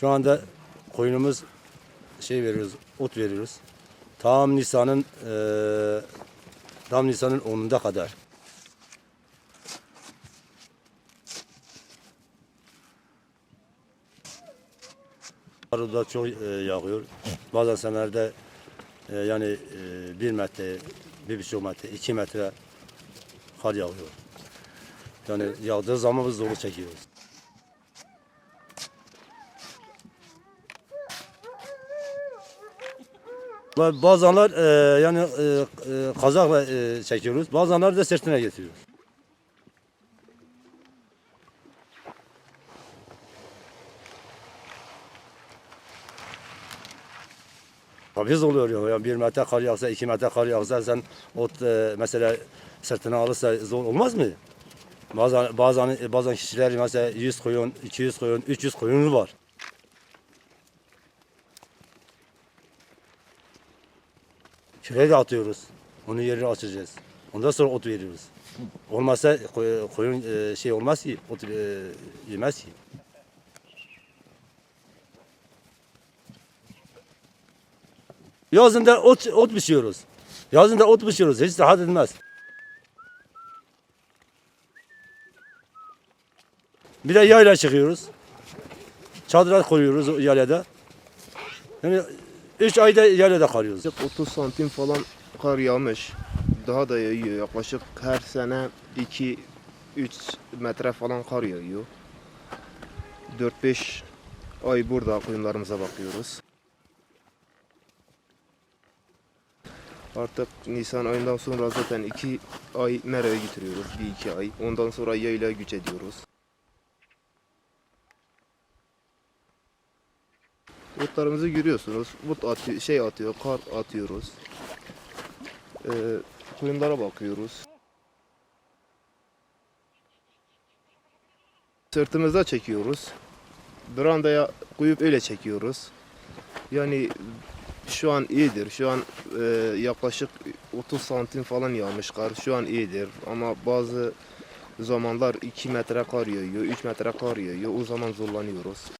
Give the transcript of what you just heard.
Şu anda koyunumuz şey veriyoruz, ot veriyoruz. Tam Nisan'ın eee tam Nisan'ın 10'unda kadar. Arı da çok eee, yağıyor. Bazen senelerde eee, yani eee, bir metre, bir buçuk metre, iki metre kar yağıyor. Yani yağdığı zaman biz zorluk çekiyoruz. Ba- Bazenler e, yani e, e, kazakla e, çekiyoruz. Bazenler de sırtına getiriyoruz. Tabii oluyor ya. Yani bir metre kar yağsa, iki metre kar yağsa sen ot e, mesela sırtına alırsa zor olmaz mı? Bazen, bazen, bazen kişiler mesela 100 koyun, 200 koyun, 300 koyunu var. Küre de atıyoruz. Onu yerini açacağız. Ondan sonra ot veriyoruz. Olmazsa koy- koyun e, şey olmaz ki, ot e, yemez ki. Yazın da ot, ot biçiyoruz. Yazın da ot biçiyoruz. Hiç rahat etmez. Bir de yayla çıkıyoruz. Çadıra koyuyoruz yaylada. Yani üç ayda yaylada kalıyoruz. Yaklaşık 30 santim falan kar yağmış. Daha da yağıyor. Yaklaşık her sene 2-3 metre falan kar yağıyor. 4-5 ay burada koyunlarımıza bakıyoruz. Artık Nisan ayından sonra zaten 2 ay meraya getiriyoruz. 1-2 ay. Ondan sonra yayla güç ediyoruz. Otlarımızı görüyorsunuz. But atıyor, şey atıyor, kar atıyoruz. Ee, koyunlara bakıyoruz. Sırtımıza çekiyoruz. Brandaya koyup öyle çekiyoruz. Yani şu an iyidir. Şu an e, yaklaşık 30 santim falan yağmış kar. Şu an iyidir. Ama bazı zamanlar 2 metre kar yağıyor, 3 metre kar yağıyor. O zaman zorlanıyoruz.